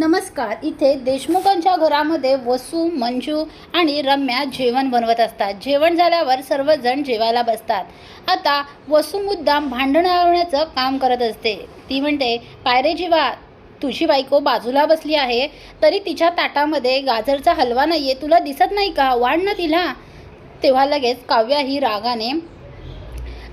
नमस्कार इथे देशमुखांच्या घरामध्ये वसू मंजू आणि रम्या जेवण बनवत असतात. जेवण झाल्यावर सर्वजण जेवायला बसतात. आता वसू मुद्दाम भांडण लावण्याचं काम करत असते. ती म्हणते पायरे जीवा तुझी बायको बाजूला बसली आहे तरी तिच्या ताटामध्ये गाजरचा हलवा नाही आहे तुला दिसत नाही का? वाढ ना तिला. तेव्हा लगेच काव्या ही रागाने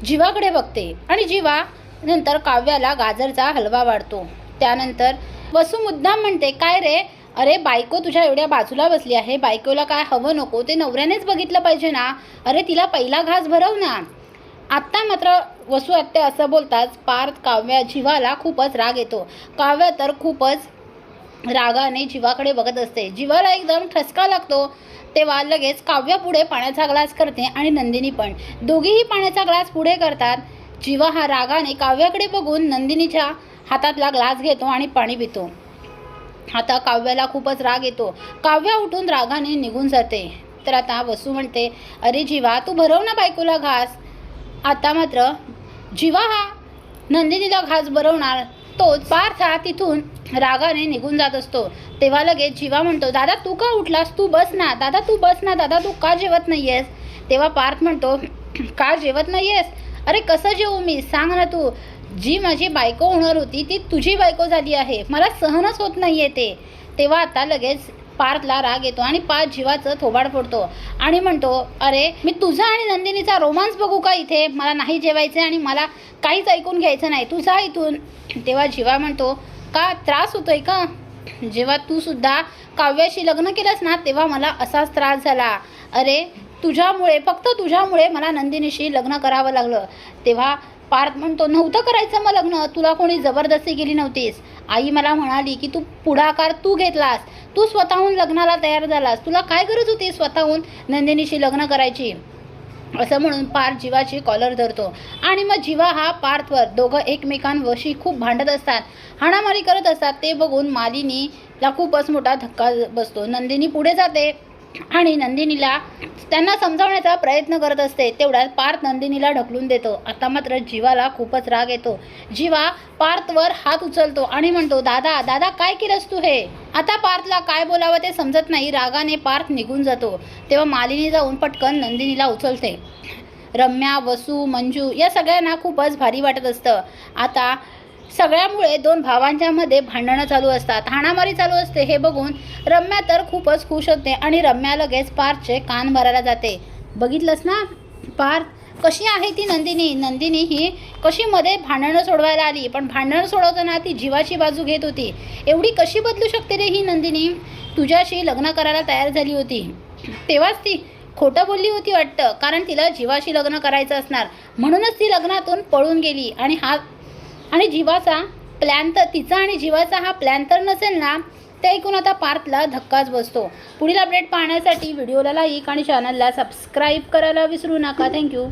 जीवाकडे बघते आणि जीवा नंतर काव्याला गाजरचा हलवा वाढतो. त्यानंतर वसू मुद्दाम म्हणते काय रे? अरे बायको तुझ्या एवढ्या बाजूला बसली आहे. बायकोला काय हवं नको? ते नवऱ्यानेच बघितलं पाहिजे ना. अरे तिला पहिला घास भरव ना. आत्ता मात्र वसू आत्या असं बोलताच पार्थ काव्या जीवाला खूपच राग येतो. काव्या तर खूपच रागाने जीवाकडे बघत असते. जीवाला एकदम ठसका लागतो. तेव्हा लगेच काव्य पुढे पाण्याचा ग्लास करते आणि नंदिनी पण. दोघीही पाण्याचा ग्लास पुढे करतात. जीवा हा रागाने काव्याकडे बघून नंदिनीच्या हातातला ग्लास घेतो आणि पाणी पितो. आता काव्याला खूपच राग येतो. काव्या उठून रागाने निघून जाते. तर आता वसू म्हणते अरे जीवा तू भरव ना बायकोला घास. आता मात्र जीवा हा नंदिनीला घास भरवणार. तोच पार्थ हा तिथून रागाने निघून जात असतो. तेव्हा लगेच जीवा म्हणतो दादा तू का उठलास? तू बस ना. दादा तू बस ना. दादा तू का जेवत नाहीयेस? तेव्हा पार्थ म्हणतो का जेवत नाहीयेस? अरे कसं जेवू मी? सांग ना तू. जी माझी बायको होणार होती ती तुझी बायको झाली आहे. मला सहनच होत नाहीये ते. तेव्हा आता लगेच पार्थला राग येतो आणि पाच जीवाचं थोबाड फोडतो. आणि म्हणतो अरे मी तुझा आणि नंदिनीचा रोमांस बघू का इथे? मला नाही जेवायचं आणि मला काहीच ऐकून घ्यायचं नाही. तुझा इथून. तेव्हा जीवा म्हणतो का त्रास होतोय का? जेव्हा तू सुद्धा काव्याशी लग्न केलंस ना तेव्हा मला असाच त्रास झाला. अरे तुझ्यामुळे फक्त तुझ्यामुळे मला नंदिनीशी लग्न करावं लागलं. तेव्हा पार्थ म्हणतो नव्हतं करायचं मग लग्न. तुला कोणी जबरदस्ती केली नव्हतीस. आई मला म्हणाली की तू पुढाकार तू घेतलास. तू स्वतःहून लग्नाला तयार झालास. तुला काय गरज होती स्वतःहून नंदिनीशी लग्न करायची? असं म्हणून पार्थ जीवाची कॉलर धरतो. आणि मग जीवा हा पार्थवर दोघं एकमेकांवशी खूप भांडत असतात. हाणामारी करत असतात. ते बघून मालिनीला खूपच मोठा धक्का बसतो. नंदिनी पुढे जाते. आणि नंदिनीला त्यांना समजावण्याचा प्रयत्न करत असते तेवढ्यात पार्थ नंदिनीला ढकलून देतो. आता मात्र जीवाला खूपच राग येतो. जीवा पार्थवर हात उचलतो आणि म्हणतो दादा दादा काय केलंस तू हे? आता पार्थला काय बोलावं ते समजत नाही. रागाने पार्थ निघून जातो. तेव्हा मालिनी जाऊन पटकन नंदिनीला उचलते. रम्या वसू मंजू या सगळ्यांना खूपच भारी वाटत असतं. आता सगळ्यामुळे दोन भावांच्या मध्ये भांडणं चालू असतात. हाणामारी चालू असते हे बघून रम्या तर खूपच खुश होते आणि रम्या लगेच पार्थचे कान भरायला जाते. बघितलंस ना? पार्थ कशी आहे ती नंदिनी? नंदिनी ही कशी मध्ये भांडणं सोडवायला आली पण भांडणं सोडवताना ती जीवाची बाजू घेत होती. एवढी कशी बदलू शकते रे ही नंदिनी? तुझ्याशी लग्न करायला तयार झाली होती. तेव्हाच ती खोटं बोलली होती वाटतं कारण तिला जीवाशी लग्न करायचं असणार. म्हणूनच ती लग्नातून पळून गेली आणि हा आणि जीवाचा प्लॅन तर तिचा आणि जीवाचा हा प्लॅन तर नसेल ना ते ऐकून आता पार्थला धक्काच बसतो. पुढील अपडेट पाहण्यासाठी व्हिडिओला लाईक आणि चॅनलला सबस्क्राईब करायला विसरू नका. थँक्यू